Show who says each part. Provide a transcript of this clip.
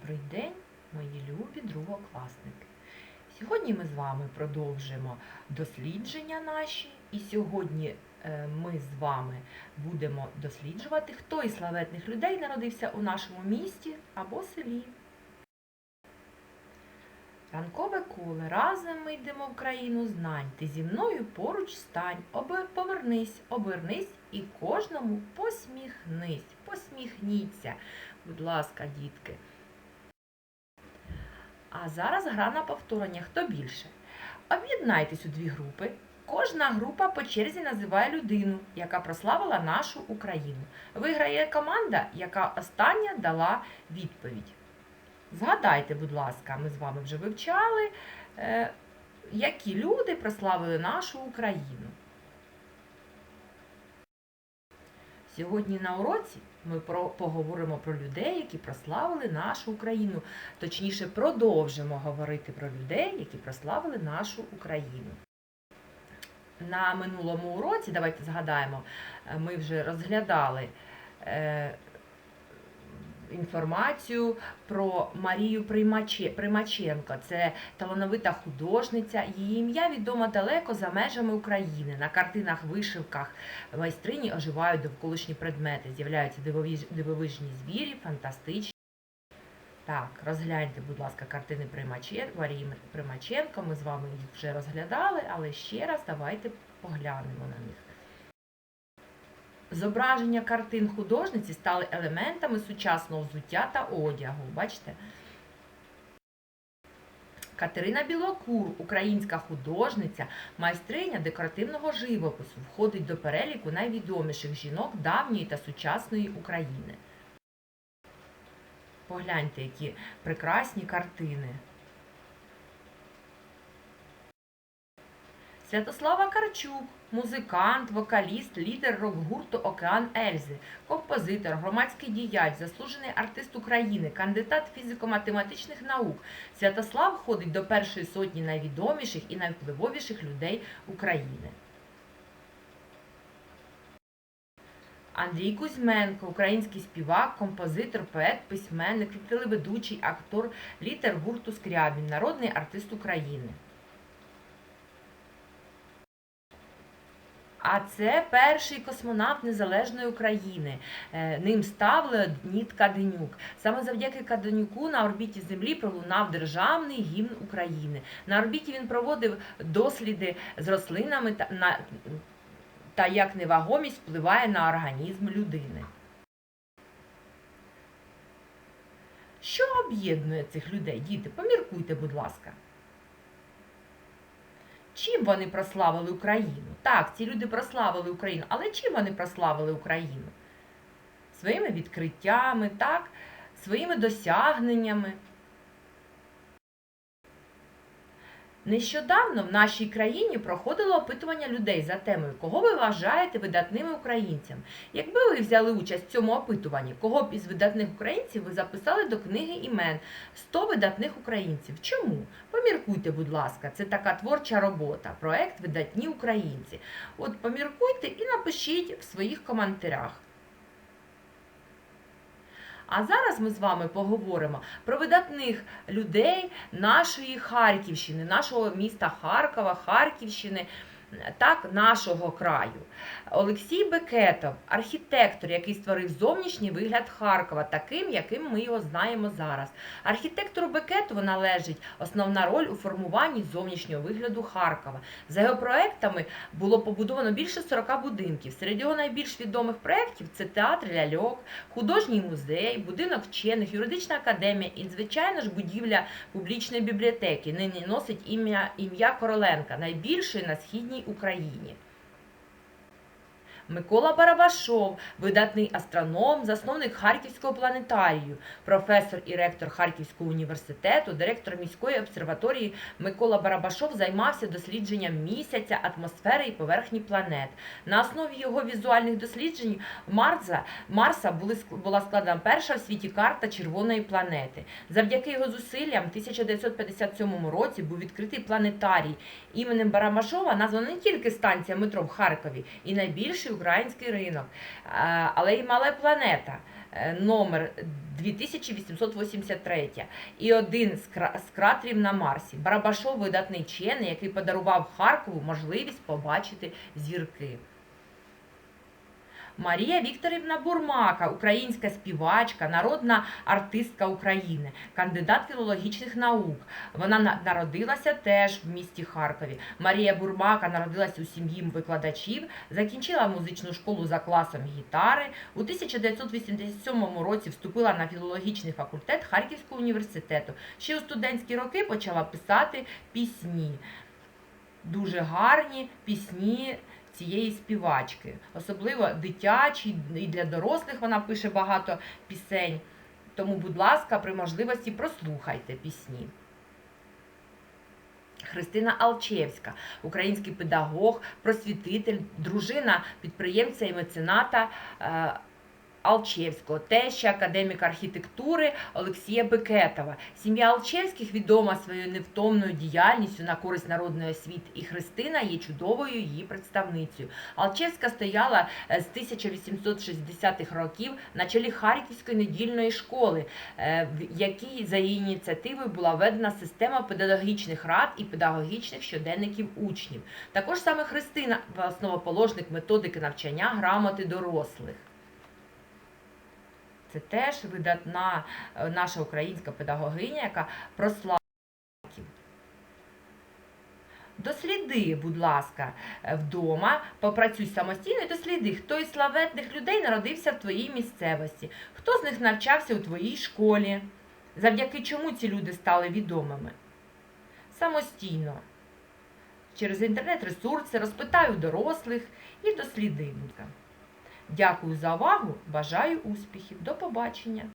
Speaker 1: Добрий день, мої любі другокласники. Сьогодні ми з вами продовжимо дослідження наші, і сьогодні е, ми з вами будемо досліджувати, хто із славетних людей народився у нашому місті або селі. Ранкове коле, разом ми йдемо в країну знань. Ти зі мною поруч стань, оби повернись, обернись і кожному посміхнись, посміхніться. Будь ласка, дітки. А зараз гра на повторення. Хто більше? Об'єднайтесь у дві групи. Кожна група по черзі називає людину, яка прославила нашу Україну. Виграє команда, яка остання дала відповідь. Згадайте, будь ласка, ми з вами вже вивчали, е, які люди прославили нашу Україну. Сьогодні на уроці ми про, поговоримо про людей, які прославили нашу Україну. Точніше, продовжимо говорити про людей, які прославили нашу Україну. На минулому уроці, давайте згадаємо, е, ми вже розглядали е, інформацію про Марію Примаче- Примаченко. Це талановита художниця. Її ім'я відомо далеко за межами України. На картинах, вишивках майстрині оживають довколишні предмети, з'являються дивовижні звірі, фантастичні. Так, розгляньте, будь ласка, картини. Марії Примаченко. Ми з вами їх вже розглядали, але ще раз давайте поглянемо на них. Зображення картин художниці стали елементами сучасного взуття та одягу. Бачите? Катерина Білокур, українська художниця, майстриня декоративного живопису, входить до переліку найвідоміших жінок давньої та сучасної України. Погляньте, які прекрасні картини. Святослава Карчук, музикант, вокаліст, лідер рок-гурту Океан Ельзи, композитор, громадський діяч, заслужений артист України, кандидат фізико-математичних наук. Святослав входить до першої сотні найвідоміших і найвпливовіших людей України. Андрій Кузьменко, український співак, композитор, поет, письменник, телеведучий, актор, лідер гурту Скрябін, народний артист України. А це перший космонавт незалежної України. Е, Ним став Леонід Каденюк. Саме завдяки Каденюку на орбіті Землі пролунав державний гімн України. На орбіті він проводив досліди з рослинами та, на, та як невагомість впливає на організм людини. Що об'єднує цих людей, діти? Поміркуйте, будь ласка. Чим вони прославили Україну? Так, ці люди прославили Україну, але чим вони прославили Україну? Своїми відкриттями, так, своїми досягненнями. Нещодавно в нашій країні проходило опитування людей за темою, кого ви вважаєте видатними українцями. Якби ви взяли участь в цьому опитуванні, кого б із видатних українців ви записали до книги імен 100 видатних українців. Чому? Поміркуйте, будь ласка, це така творча робота, проект Видатні українці. От поміркуйте і напишіть в своїх коментарях. А зараз ми з вами поговоримо про видатних людей нашої Харківщини, нашого міста Харкова, Харківщини, так, нашого краю. Олексій Бекетов, архітектор, який створив зовнішній вигляд Харкова, таким, яким ми його знаємо зараз. Архітектору Бекетову належить основна роль у формуванні зовнішнього вигляду Харкова. За його проектами було побудовано більше 40 будинків. Серед його найбільш відомих проєктів це театр ляльок, художній музей, будинок вчених, юридична академія і, звичайно ж, будівля публічної бібліотеки. Нині носить ім'я ім'я Короленка, найбільшої на східній Україні. Микола Барабашов, видатний астроном, засновник Харківського планетарію, професор і ректор Харківського університету, директор міської обсерваторії Микола Барабашов займався дослідженням місяця, атмосфери і поверхні планет. На основі його візуальних досліджень Марса, Марса були, була складена перша в світі карта червоної планети. Завдяки його зусиллям в 1957 році був відкритий планетарій. Іменем Барабашова названа не тільки станція метро в Харкові, і найбільший український ринок, але й Мале Планета. е, Номер 2883 і один з кратерів на Марсі. Барабашов видатний вчений, який подарував Харкову можливість побачити зірки. Марія Вікторівна Бурмака, українська співачка, народна артистка України, кандидат філологічних наук. Вона народилася теж в місті Харкові. Марія Бурмака народилася у сім'ї викладачів, закінчила музичну школу за класом гітари. У 1987 році вступила на філологічний факультет Харківського університету. Ще у студентські роки почала писати пісні. Дуже гарні пісні цієї співачки. Особливо дитячі і для дорослих вона пише багато пісень. Тому, будь ласка, при можливості прослухайте пісні. Христина Алчевська, український педагог, просвітитель, дружина підприємця і мецената е, Алчевського, теща академіка архітектури Олексія Бекетова. Сім'я Алчевських відома своєю невтомною діяльністю на користь народної освіти, і Христина є чудовою її представницею. Алчевська стояла е, з 1860-х років на чолі Харківської недільної школи, е, в якій за її ініціативою була введена система педагогічних рад і педагогічних щоденників учнів. Також саме Христина основоположник методики навчання грамоти дорослих. Це теж видатна е, наша українська педагогиня, яка прославила. Досліди, будь ласка, е, вдома, попрацюй самостійно і досліди, хто із славетних людей народився в твоїй місцевості, хто з них навчався у твоїй школі, завдяки чому ці люди стали відомими. Самостійно. Через інтернет-ресурси розпитаю дорослих і досліди. Дякую за увагу, бажаю успіхів. До побачення!